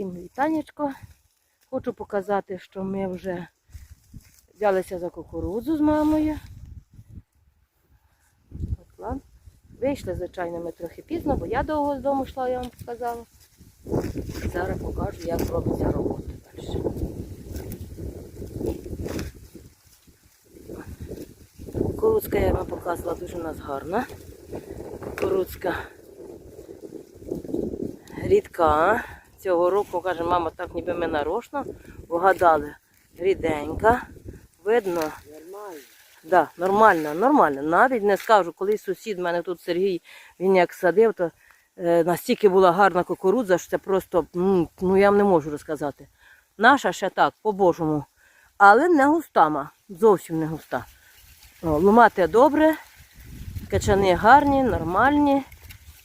Всім вітанечко. Хочу показати, що ми вже взялися за кукурудзу з мамою. От. Вийшли, звичайно, ми трохи пізно, бо я довго з дому йшла, я вам показала. Зараз покажу, як робиться робота далі. Кукурудзка я вам показувала дуже у нас гарна. Кукурудзка рідка. Цього року, каже, мама, так ніби ми нарочно вгадали. Ріденька. Видно. Нормально. Да, нормально, нормально. Навіть не скажу, коли сусід в мене тут Сергій, він як садив, то е, настільки була гарна кукурудза, що це просто, ну я вам не можу розказати. Наша ще так, по-божому. Але не густа, ма, зовсім не густа. О, ломати добре, качани гарні, нормальні.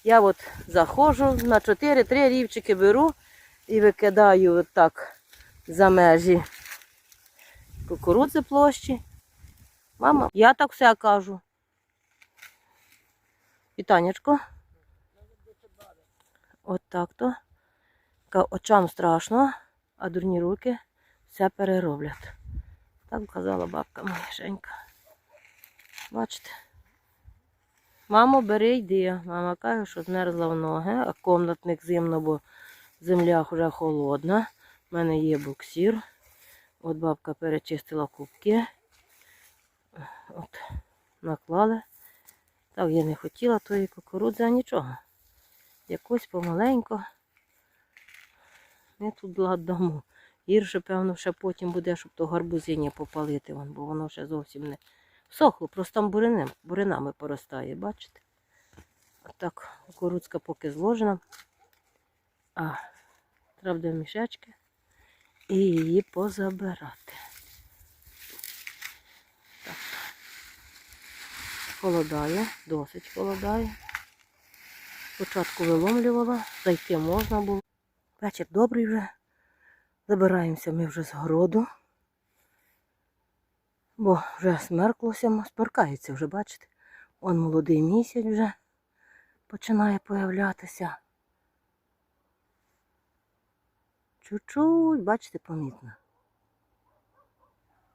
Я от заходжу на 4-3 рівчики беру і викидаю от так за межі кукурудзи площі. Мама, я так все кажу. Вітанечко. От так то. Очам страшно, а дурні руки все перероблять. Так казала бабка моя Женька. Бачите? Мамо, бери йди. Мама каже, що змерзла в ноги, а комнатник зимно, бо земля вже холодна. У мене є буксір. От бабка перечистила кубки. От, наклали. Так, я не хотіла тої кукурудзи, а нічого. Якось помаленько. Ми тут дамо. Гірше, певно, ще потім буде, щоб то гарбузині попалити, бо воно ще зовсім не всохло, просто там буринами, буринами поростає, бачите? Отак, кукурудзка поки зложена. А, треба буде мішечки і її позабирати. Холодає, досить холодає. Спочатку виломлювала, зайти можна було. Вечір добрий вже. Забираємося ми вже з городу. Бо вже смерклося, смеркається вже, бачите? Он молодий місяць вже починає появлятися. Чуть-чуть, бачите, помітно.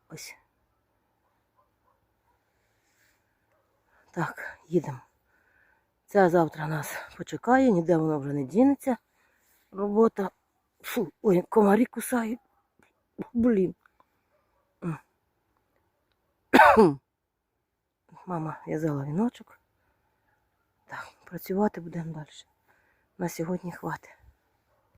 Ось. Так, їдемо. Ця завтра нас почекає, ніде вона вже не дінеться. Робота. Фу, ой, комарі кусають. Блін. Мама в'язала віночок. Так, працювати будемо далі. На сьогодні хватить.